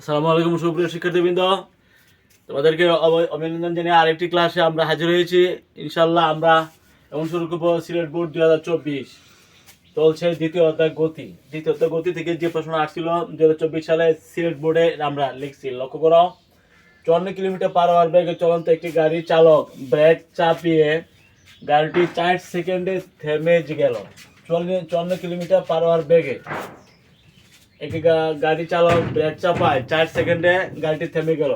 আসসালামু আলাইকুম সুপ্রিয় শিক্ষার্থীবৃন্দ। তোমাদেরকে অভিনন্দন জানিয়ে আরেকটি ক্লাসে আমরা হাজির হয়েছি। ইনশাল্লাহ আমরা এখন শুরু করব সিলেট বোর্ড দুই হাজার চব্বিশ। চলছে দ্বিতীয় অধ্যায় গতি। দ্বিতীয় অধ্যায় গতি থেকে যে প্রশ্ন আসছিল দুই হাজার চব্বিশ সালে সিলেট বোর্ডে আমরা লিখছি, লক্ষ্য করো। চুয়ান্ন কিলোমিটার পার হওয়ার বেগে চলন্ত একটি গাড়ি চালক ব্রেক চাপিয়ে গাড়িটি চার সেকেন্ডে থেমে গেল। চুয়ান্ন কিলোমিটার পার হওয়ার বেগে একটি গাড়ি চালক ব্রেক চাপায় চার সেকেন্ডে গাড়িটি থেমে গেল।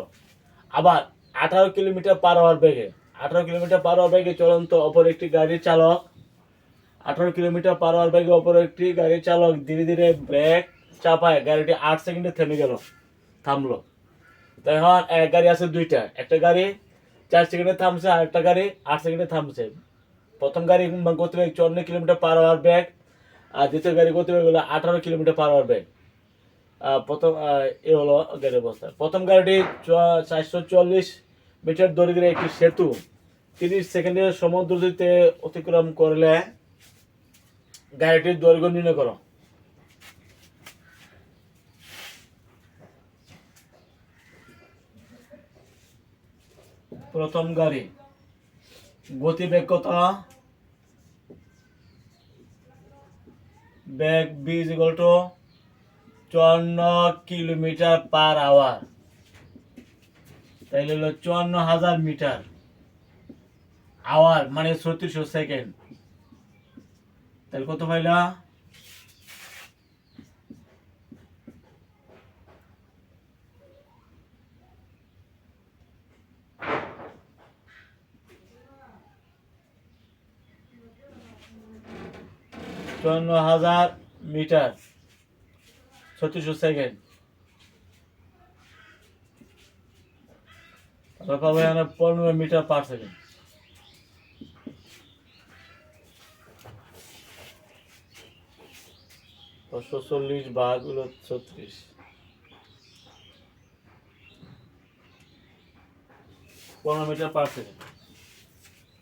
আবার আঠারো কিলোমিটার পার হওয়ার বেগে আঠারো কিলোমিটার পার হওয়ার বেগে চলন্ত অপর একটি গাড়ি চালক আঠারো কিলোমিটার পার হওয়ার বেগে অপর একটি গাড়ি চালক ধীরে ধীরে ব্রেক চাপায় গাড়িটি আট সেকেন্ডে থেমে গেল থামলো। তো এখন এক গাড়ি আছে দুইটা একটা গাড়ি চার সেকেন্ডে থামছে আর একটা গাড়ি আট সেকেন্ডে থামছে। প্রথম গাড়ি গতিবেগ চুয়ান্ন কিলোমিটার পার হওয়ার বেগ আর দ্বিতীয় গাড়ি গতিবেগ হলো আঠারো কিলোমিটার পার হওয়ার আহ, প্রথম এ হলো গাড়ির অবস্থা। প্রথম গাড়িটি চারশো চল্লিশ মিটার দৈর্ঘ্যের একটি সেতু। তিরিশ সেকেন্ডে সমুদ্রটিতে অতিক্রম করলে গাড়িটির দৈর্ঘ্য নির্ণয় করো। প্রথম গাড়ি। গতিবেগ কত বেগ বি ইকুয়াল টু চুয়ান্ন কিলোমিটার পার আওয়ার তাইলে হলো চুয়ান্ন হাজার মিটার আওয়ার মানে ছত্রিশশো সেকেন্ড তাহলে কত পাইলা? চুয়ান্ন হাজার মিটার। ছত্রিশশো সেকেন্ড তারপর পাবো এখানে পনেরো মিটার পার সেকেন্ড পাঁচশো চল্লিশ ভাগ হলো ছত্রিশ পনেরো মিটার পার সেকেন্ড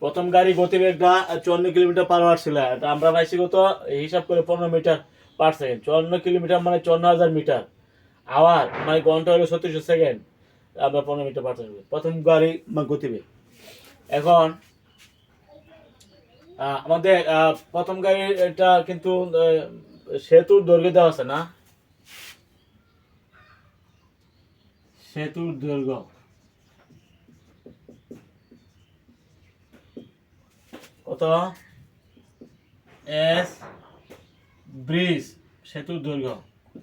প্রথম গাড়ি গতিবেগটা চুয়ান্ন কিলোমিটার পার আওয়ার ছিল। আমরা পাইছি কত? হিসাব করে পনেরো মিটার পার সেকেন্ড চুয়ান্ন কিলোমিটার মানে চুয়ান্ন হাজার মিটার। আওয়ার মানে ঘণ্টা হলো ছত্রিশশো সেকেন্ড আমরা পনেরো মিটার পার সেকেন্ড প্রথম গাড়ি মানে গতিবেগ। এখন আমাদের প্রথম গাড়ি এটা কিন্তু সেতুর দৈর্ঘ্য দেওয়া আছে না? সেতুর দৈর্ঘ্য। কত? এস ব্রিজ, সেতুর দৈর্ঘ্য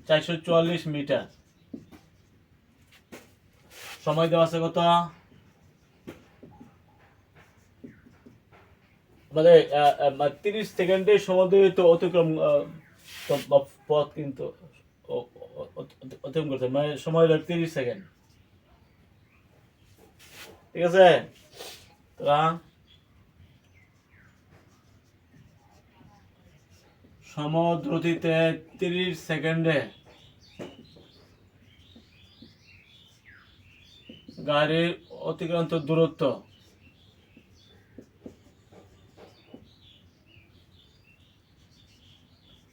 চারশো চুয়াল্লিশ মিটার। সময় দেওয়া আছে কত? মানে তিরিশ সেকেন্ডে সমুদ্রিত অতিক্রম পথ কিন্তু অতিক্রম করতে মানে সময় হলো তিরিশ সেকেন্ড। ঠিক আছে? সমদ্রতিতে তিরিশ সেকেন্ডে গাড়ির অতিক্রান্ত দূরত্ব।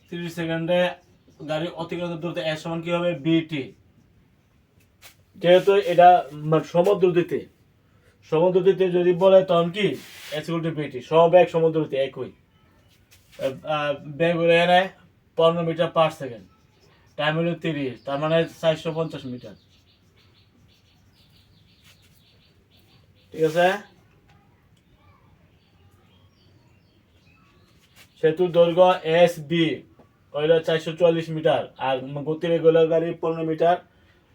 তিরিশ সেকেন্ডে গাড়ি অতিক্রান্ত দূরত্ব এর সমান কি হবে? বিটি যেহেতু এটা মানে সমুদ্রতিতে। সমুদ্রতিতে যদি বলে তখন কি? এস ইকুয়াল টু বিটি সমবেগ সমুদ্রতিতে একই। এনে পনেরো মিটার পার সেকেন্ড টাইম হলো তিরিশ, তার মানে চারশো পঞ্চাশ মিটার। ঠিক আছে? সেতুর দৈর্ঘ্য এস বি হইল চারশো চুয়াল্লিশ মিটার, আর গতিবেগ হলো গাড়ি পনেরো মিটার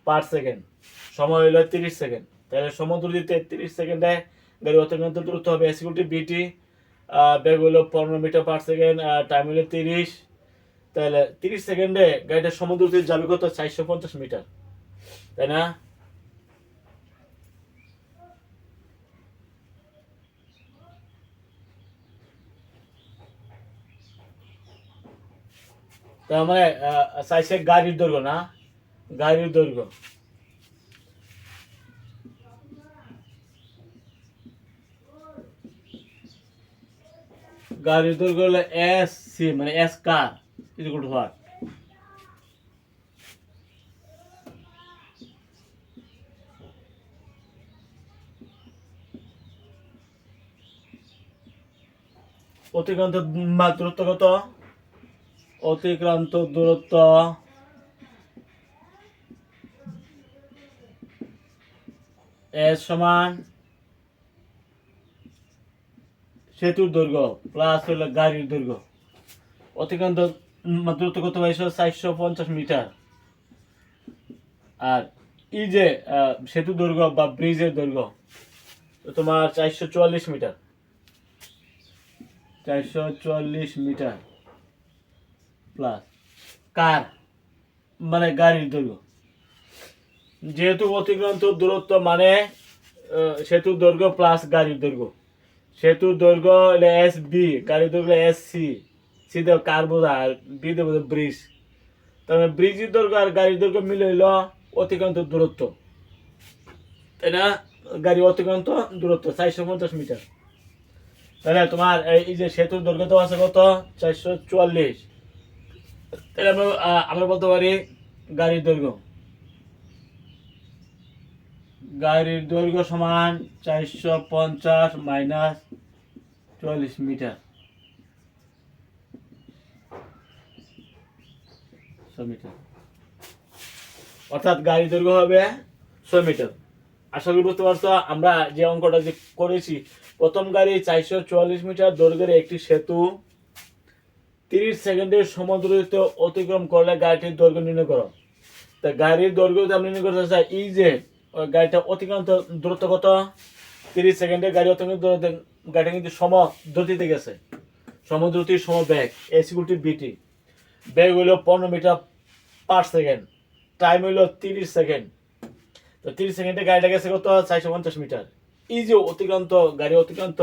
পার সেকেন্ড সময় হইল তিরিশ সেকেন্ড তাহলে সমুদ্র দিতে তিরিশ সেকেন্ডে গাড়ি অতিক্রান্ত দূরত্ব হবে। সিকিউরিটি বিটি বেগ হলো পনেরো মিটার পার সেকেন্ড টাইম হলো তিরিশ। তাহলে তিরিশ সেকেন্ডে গাড়িটা সমুদ্র দিয়ে যাবে কত? চারশো পঞ্চাশ মিটার। তাই না? তার মানে চাইছে গাড়ির দৈর্ঘ্য না? গাড়ির দৈর্ঘ্য। গাড়ির দৈর্ঘ্য হলো এস সি মানে এস কার অতিক্রান্ত দূরত্ব কত? অতিক্রান্ত দূরত্ব এর সমান সেতুর দৈর্ঘ্য প্লাস হলো গাড়ির দৈর্ঘ্য। অতিক্রান্ত দূরত্ব কত পাইছো চারশো পঞ্চাশ মিটার। আর এই যে সেতু দৈর্ঘ্য বা ব্রিজের দৈর্ঘ্য তোমার চারশো চুয়াল্লিশ মিটার। চারশো চুয়াল্লিশ মিটার প্লাস কার? মানে গাড়ির দৈর্ঘ্য। যেহেতু অতিক্রান্ত দূরত্ব মানে সেতুর দৈর্ঘ্য প্লাস গাড়ির দৈর্ঘ্য। সেতুর দৈর্ঘ্য হলে এস বি গাড়ির দৈর্ঘ্য এস সি সি দেব কার বোঝা আর বি দেব ব্রিজ। তাহলে ব্রিজের দৈর্ঘ্য আর গাড়ির দৈর্ঘ্য মিলে হইল অতিক্রান্ত দূরত্ব। তাই না? গাড়ি অতিক্রান্ত দূরত্ব, চারশো পঞ্চাশ মিটার। তাহলে তোমার এই এই যে সেতুর দৈর্ঘ্য তো আছে কত? চারশো চুয়াল্লিশ। তাহলে আমরা আমরা বলতে পারি গাড়ির দৈর্ঘ্য গাড়ির দৈর্ঘ্য সমান চারশো পঞ্চাশ মাইনাস চুয়াল্লিশ মিটার অর্থাৎ গাড়ির দৈর্ঘ্য হবে ছয় মিটার আশা করি বুঝতে পারছ, আমরা যে অঙ্কটা যে করেছি, প্রথম গাড়ি চারশো চুয়াল্লিশ মিটার দৈর্ঘ্যের একটি সেতু। তিরিশ সেকেন্ডের সমুদ্রিত অতিক্রম করলে গাড়িটির দৈর্ঘ্য নির্ণয় করো। তা গাড়ির দৈর্ঘ্য আপনি নির্ণয় করতে চাই যে ওই গাড়িটা অতিক্রান্ত দূরত্ব কত তিরিশ সেকেন্ডে গাড়ি অতিক্রান্ত গাড়িটা কিন্তু সম দ্রুতিতে গেছে সমদ্রুতির সম ব্যাগ এসিকুলটি বিটি ব্যাগ হইল পনেরো মিটার পার সেকেন্ড। টাইম হইল তিরিশ সেকেন্ড। তো তিরিশ সেকেন্ডে গাড়িটা গেছে কত? চারশো পঞ্চাশ মিটার। এই যে অতিক্রান্ত গাড়ি, অতিক্রান্ত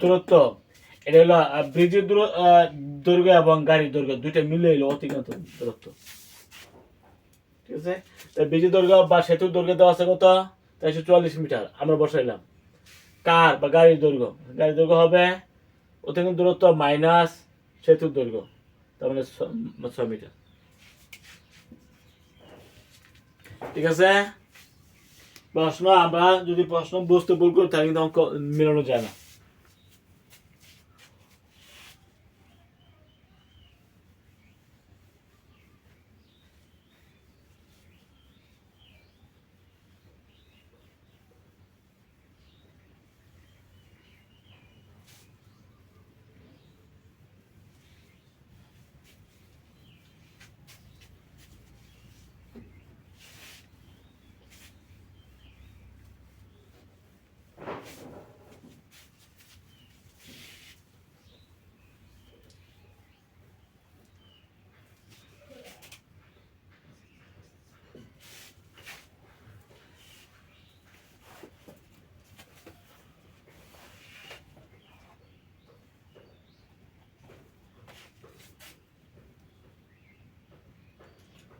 দূরত্ব, এটা হলো ব্রিজের দূর দৈর্ঘ্য এবং গাড়ির দৈর্ঘ্য, দুইটা মিলে হলো অতিক্রান্ত দূরত্ব। ঠিক আছে? তো ব্রিজের দৈর্ঘ্য বা সেতুর দৈর্ঘ্য দেওয়া আছে কত? চারশো চুয়াল্লিশ মিটার। আমরা বসাইলাম কার বা গাড়ির দৈর্ঘ্য? গাড়ির দৈর্ঘ্য হবে অতিক্রান্ত দূরত্ব মাইনাস সেতুর দৈর্ঘ্য, তার মানে ছ- মিটার। ঠিক আছে? প্রশ্ন, আমরা যদি প্রশ্ন বুঝতে ভুল করি, তাহলে কিন্তু মেলানো যায় না।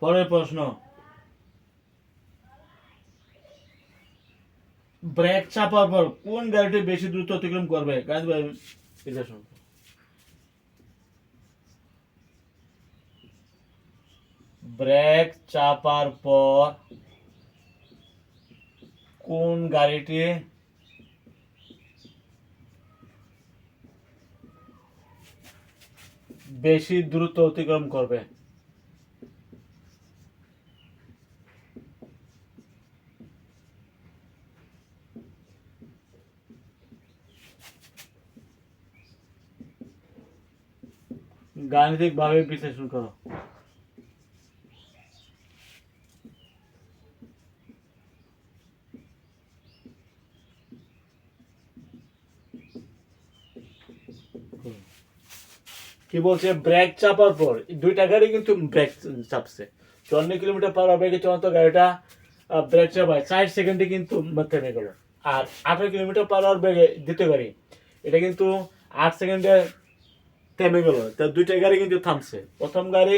পরের প্রশ্ন। ব্রেক চাপার পর কোন গাড়িটি বেশি দ্রুত অতিক্রম করবে? গাড়ি ভাই, এটা। ব্রেক চাপার পর কোন গাড়িটি বেশি দ্রুত অতিক্রম করবে? গাণিতিক ভাবে বিশ্লেষণ করো। কি বলছে? ব্রেক চাপার পর দুইটা গাড়ি কিন্তু ব্রেক চাপছে। চুয়ান্ন কিলোমিটার পার বেগে চলন্ত গাড়িটা ব্রেক চাপায়। ষাট সেকেন্ডে কিন্তু থেমে গেল। আর আঠারো কিলোমিটার পার আওয়ার বেগে দ্বিতীয় গাড়ি, এটা কিন্তু আট সেকেন্ডে থেমে গেল। তা দুইটা গাড়ি কিন্তু থামছে। প্রথম গাড়ি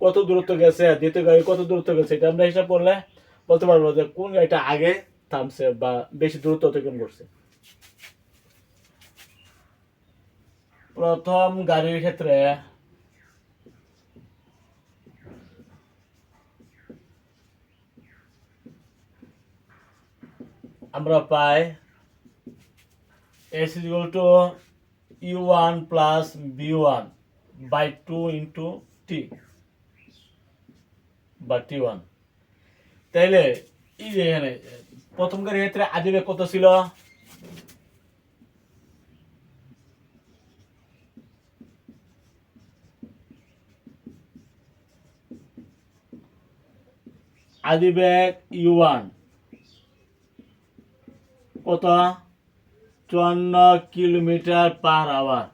কত দূরত্ব গেছে, দ্বিতীয় গাড়ি কত দূরত্ব গেছে, এটা আমরা হিসাব করলে বলতে পারব যে কোন গাড়িটা আগে থামছে বা বেশি দূরত্ব অতিক্রম করছে। প্রথম গাড়ির ক্ষেত্রে আমরা পাই S equal to U one plus V one by two into T T তাইলে এই যে এখানে প্রথম গাড়ির ক্ষেত্রে আদিবে কত ছিল? আদিবেগ ইউ ওয়ান কত? চুয়ান্ন কিলোমিটার পার আওয়ার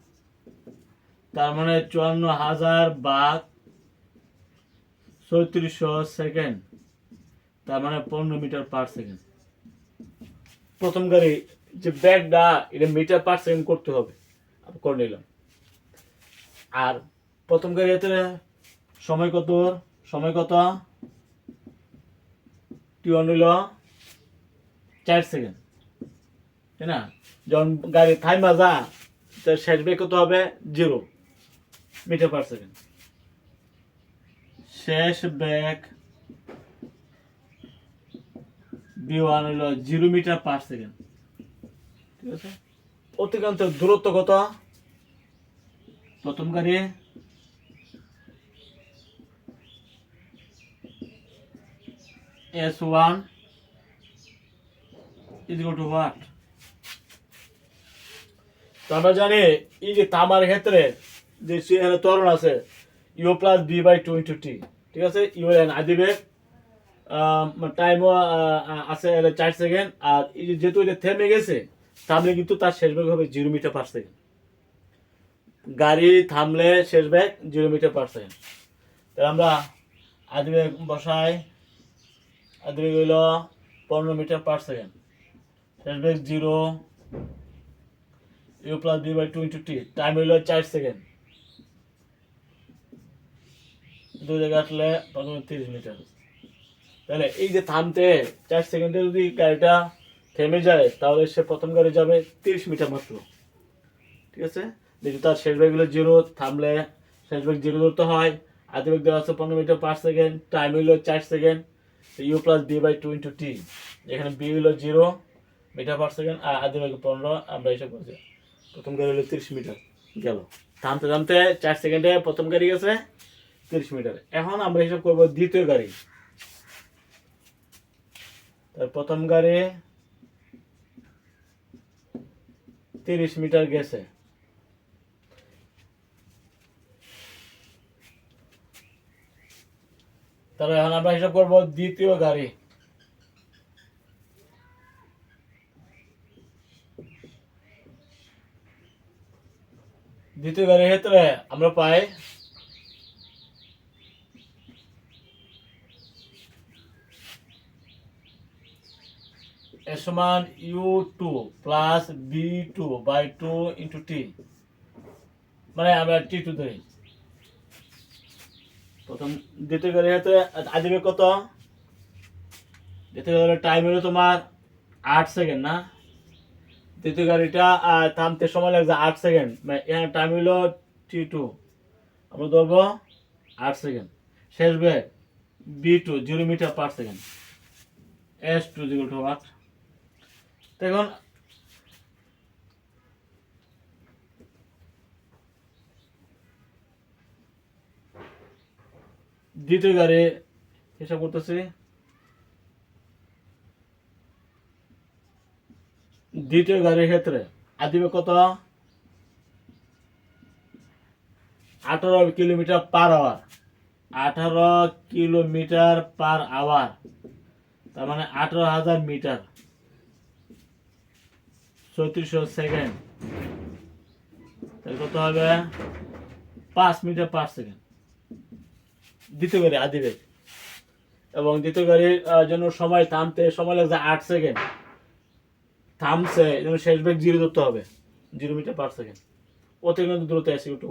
তার মানে চুয়ান্ন হাজার বাঘ চৌত্রিশশো সেকেন্ড। তার মানে পনেরো মিটার পার সেকেন্ড। প্রথম গাড়ি যে ব্যাগটা, এটা মিটার পার সেকেন্ড করতে হবে। করে নিলাম। আর প্রথম গাড়ি এতে সময় কত? সময় কত? টিওয়ান হইল চার সেকেন্ড। তাই না? যখন গাড়ি থাইমা যা তার শেষ ব্রেক কত হবে জিরো মিটার পার সেকেন্ড শেষ ব্রেক বি ওয়ান হইল জিরো মিটার পার সেকেন্ড ঠিক আছে? অতিক্রান্ত দূরত্ব কত? প্রথম গাড়ি S one equal to what তো আমরা জানি এই যে তামার ক্ষেত্রে যে এখানে ত্বরণ আছে U plus V by two into T ঠিক আছে? ইউ এন আদিবে টাইমও আছে চার সেকেন্ড আর এই যে যেহেতু এটা থেমে গেছে, থামলে কিন্তু তার শেষ ব্যাগ হবে জিরো মিটার পার সেকেন্ড গাড়ি থামলে শেষ ব্যাগ জিরো মিটার পার সেকেন্ড তাহলে আমরা আদিবে বসাই আদিবে হইল পনেরো মিটার পার সেকেন্ড শেষ bag zero U plus V by two into T time হইল চার সেকেন্ড দুই জায়গায় আসলে প্রথমে তিরিশ মিটার। তাহলে এই যে থামতে চার সেকেন্ডে যদি গাড়িটা থেমে যায়, তাহলে সে প্রথম গাড়ি যাবে তিরিশ মিটার মাত্র। ঠিক আছে? যদি তার শেষ ব্যাগগুলো জিরো থামলে শেষ ব্যাগ জিরো ধরতে হয়। আদি ব্যাগ দেওয়া আছে পনেরো মিটার পার সেকেন্ড টাইম হইল চার second U plus V by two into T এখানে বি হইল জিরো মিটার পার সেকেন্ড আর আদি ব্যাগ পনেরো, আমরা এসব করছি প্রথম গাড়ি হলো তিরিশ মিটার গেল। থামতে থামতে চার সেকেন্ডে প্রথম গাড়ি গেছে তিরিশ মিটার। এখন আমরা হিসাব করব দ্বিতীয় গাড়ি। তার প্রথম গাড়ি তিরিশ মিটার গেছে। তাহলে এখন আমরা হিসাব করব দ্বিতীয় গাড়ি। দ্বিতীয় গাড়ির ক্ষেত্রে আমরা পাই সমান U two plus V two by two into T মানে আমরা টি টু ধরি। প্রথম দ্বিতীয় গাড়ির ক্ষেত্রে আদিবে কত? দ্বিতীয় টাইম হলো তোমার আট সেকেন্ড না? দ্বিতীয় গাড়িটা থামতে সময় লাগছে আট সেকেন্ড মানে এখানে টাইম হলো টি টু আমরা ধরবো আট সেকেন্ড শেষ bag V two zero metre per second S two zero two আট দেখুন, দ্বিতীয় গাড়ি হিসাব করতেছি। দ্বিতীয় গাড়ির ক্ষেত্রে আদিবে কত? আঠারো কিলোমিটার পার আওয়ার আঠারো কিলোমিটার পার আওয়ার তার মানে আঠারো হাজার মিটার। চৌত্রিশশো সেকেন্ড। তাহলে কত হবে? পাঁচ মিটার পার সেকেন্ড। দ্বিতীয় গাড়ি আদিবেগ এবং দ্বিতীয় গাড়ির জন্য সময়, থামতে সময় লাগছে আট সেকেন্ড। থামছে শেষ ব্রেক জিরো ধরতে হবে। জিরো মিটার পার সেকেন্ড অতিরিক্ত দূরত্বে আসি একটু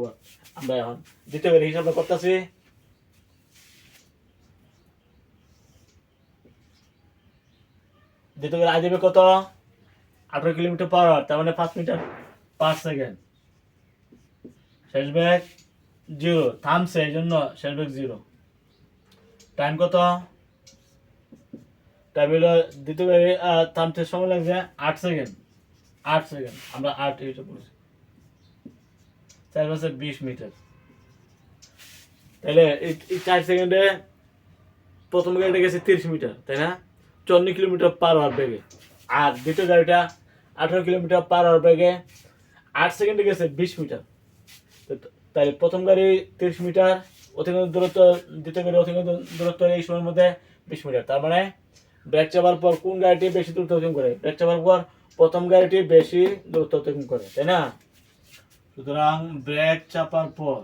আমরা এখন দ্বিতীয় গাড়ি হিসাবটা করতেছি। দ্বিতীয় গাড়ি আদিবে কত? আঠারো কিলোমিটার পার আওয়ার তার মানে পাঁচ মিটার পার সেকেন্ড শেষ ব্যাগ জিরো থামছে, এই জন্য শেষ ব্যাগ জিরো টাইম কত? টাইম হলো দ্বিতীয় গাড়ি থামতে সময় লাগছে আট সেকেন্ড আট সেকেন্ড আমরা আট এইটা বলছি। চার পাঁচে বিশ মিটার তাহলে চার সেকেন্ডে প্রথম গাড়িটা গেছে তিরিশ মিটার তাই না? চুয়ান্ন কিলোমিটার পার হওয়ার বেগে। আর দ্বিতীয় গাড়িটা আঠারো কিলোমিটার পার হওয়ার বেগে আট সেকেন্ডে গেছে বিশ মিটার তো তাহলে প্রথম গাড়ি তিরিশ মিটার অতিক্রম দূরত্ব, দ্বিতীয় গাড়ি অতিক্রম দূরত্ব এই সময়ের মধ্যে বিশ মিটার তার মানে ব্রেক চাপার পর কোন গাড়িটি বেশি দূরত্ব অতিক্রম করে? ব্রেক চাপার পর প্রথম গাড়িটি বেশি দূরত্ব অতিক্রম করে, তাই না? সুতরাং ব্রেক চাপার পর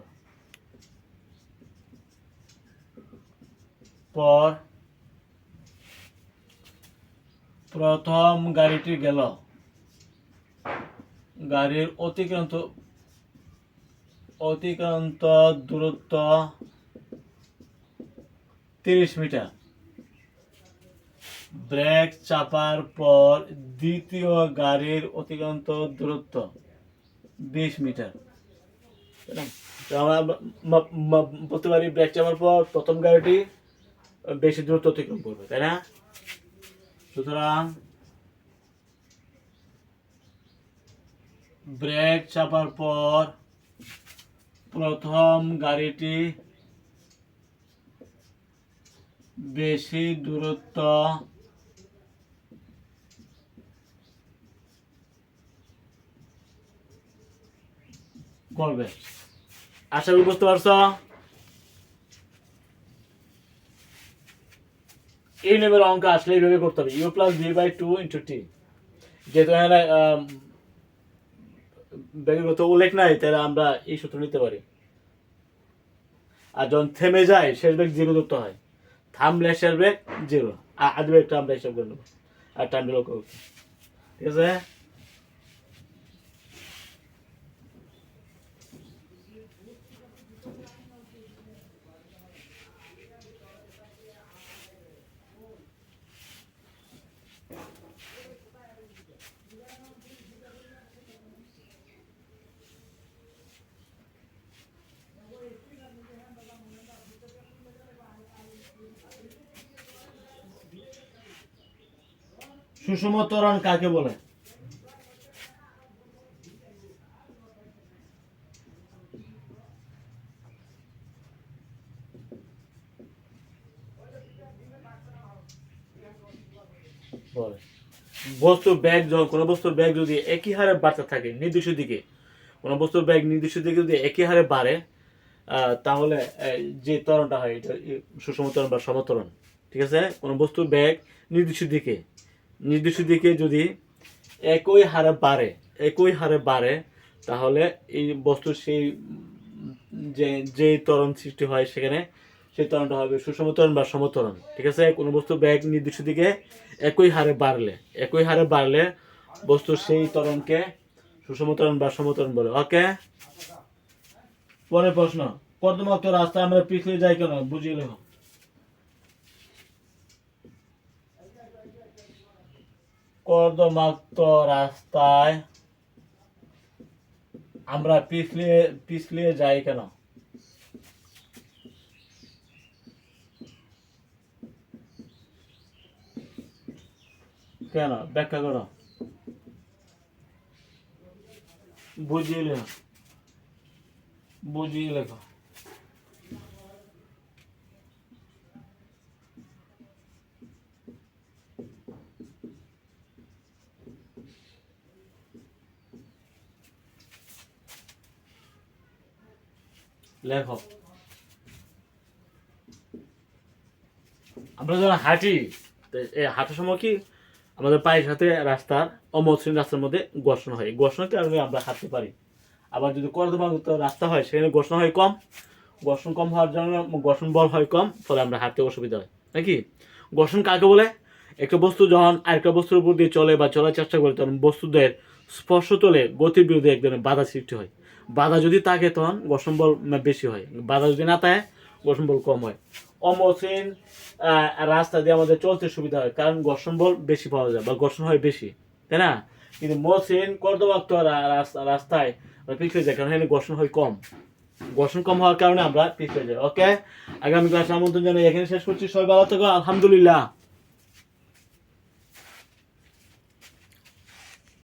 পর প্রথম গাড়িটি গেল। গাড়ির অতিক্রান্ত অতিক্রান্ত দূরত্ব তিরিশ মিটার। ব্রেক চাপার পর দ্বিতীয় গাড়ির অতিক্রান্ত দূরত্ব বিশ মিটার। আমরা বলতে পারি ব্রেক চাপার পর প্রথম গাড়িটি বেশি দূরত্ব অতিক্রম করবে, তাই না? সুতরাং ব্রেক চাপার পর প্রথম গাড়িটি বেশি দূরত্ব করবে আশা করি বুঝতে পারছ? এই লেভেল অঙ্ক আসলে এইভাবে করতে হবে। U plus V by two into T যেহেতু এখানে আম, ব্যক্তিগত উল্লেখ নাই তাহলে আমরা এই সূত্র নিতে পারি। আর যখন থেমে যায় শেষ বেগ জিরো ধরতে হয়। থামলে শেষ বেগ জিরো আর আদি বেগটা আমরা হিসাব করে নেব। আর টাইম ঠিক আছে? সুষম ত্বরণ কাকে বলে? বলে। বস্তুর ব্যাগ যখন, কোনো বস্তুর ব্যাগ যদি একই হারে বাড়তে থাকে নির্দিষ্ট দিকে, কোনো বস্তুর ব্যাগ নির্দিষ্ট দিকে যদি একই হারে বাড়ে তাহলে যে ত্বরণটা হয়, এটা সুষম ত্বরণ বা সমত্বরণ ঠিক আছে? কোনো বস্তুর ব্যাগ নির্দিষ্ট দিকে। নির্দিষ্ট দিকে যদি একই হারে বাড়ে, একই হারে বাড়ে, তাহলে এই বস্তুর সেই যে যে তরণ সৃষ্টি হয় সেখানে সেই তরণটা হবে সুষম ত্বরণ বা সমত্বরণ ঠিক আছে? কোনো বস্তু ব্যাগ নির্দিষ্ট দিকে একই হারে বাড়লে, একই হারে বাড়লে বস্তুর সেই তরণকে সুষম ত্বরণ বা সমত্বরণ বলে। ওকে? পরের প্রশ্ন কর্দমাক্ত রাস্তা আমরা পিছলে যাই কেন? বুঝিয়ে লেখো কর্দমাক্ত রাস্তায় আমরা পিছলে পিছলে যাই কেন? কেন? ব্যাখ্যা করো। বুঝিয়ে লেখো। বুঝিয়ে লেখো। লেখো। আমরা যখন হাঁটি এই হাঁটার সময় কি আমাদের পায়ের সাথে রাস্তার অমসৃণ রাস্তার মধ্যে ঘর্ষণ হয়। ঘর্ষণের কারণে আমরা হাঁটতে পারি। আবার যদি কর্দমাগত রাস্তা হয়, সেখানে ঘর্ষণ হয় কম। ঘর্ষণ কম হওয়ার জন্য ঘর্ষণ বল হয় কম, ফলে আমরা হাঁটতে অসুবিধা হয়। নাকি? ঘর্ষণ কাকে বলে? একটা বস্তু যখন আরেকটা বস্তুর উপর দিয়ে চলে বা চলার চেষ্টা করে, তখন বস্তুদের স্পর্শ তোলে গতির বিরুদ্ধে এক ধরনের বাধা সৃষ্টি হয়। বাধা যদি থাকে তখন ঘর্ষণ বল বেশি হয়। বাধা যদি না থাকে ঘর্ষণ বল কম হয়। অমসৃণ রাস্তা দিয়ে আমাদের চলতে সুবিধা হয়, কারণ ঘর্ষণ বল বেশি পাওয়া যায় বা ঘর্ষণ হয় বেশি, তাই না? কিন্তু মসৃণ, কর্দমাক্ত রাস্তা- রাস্তায় পিছিয়ে যায় কারণ এখানে ঘর্ষণ হয় কম। ঘর্ষণ কম হওয়ার কারণে আমরা পিছিয়ে যাই ওকে আগামী ক্লাসে আমন্ত্রণ জানাই, এখানে শেষ করছি, সবাই ভালো থেকো, আলহামদুলিল্লাহ।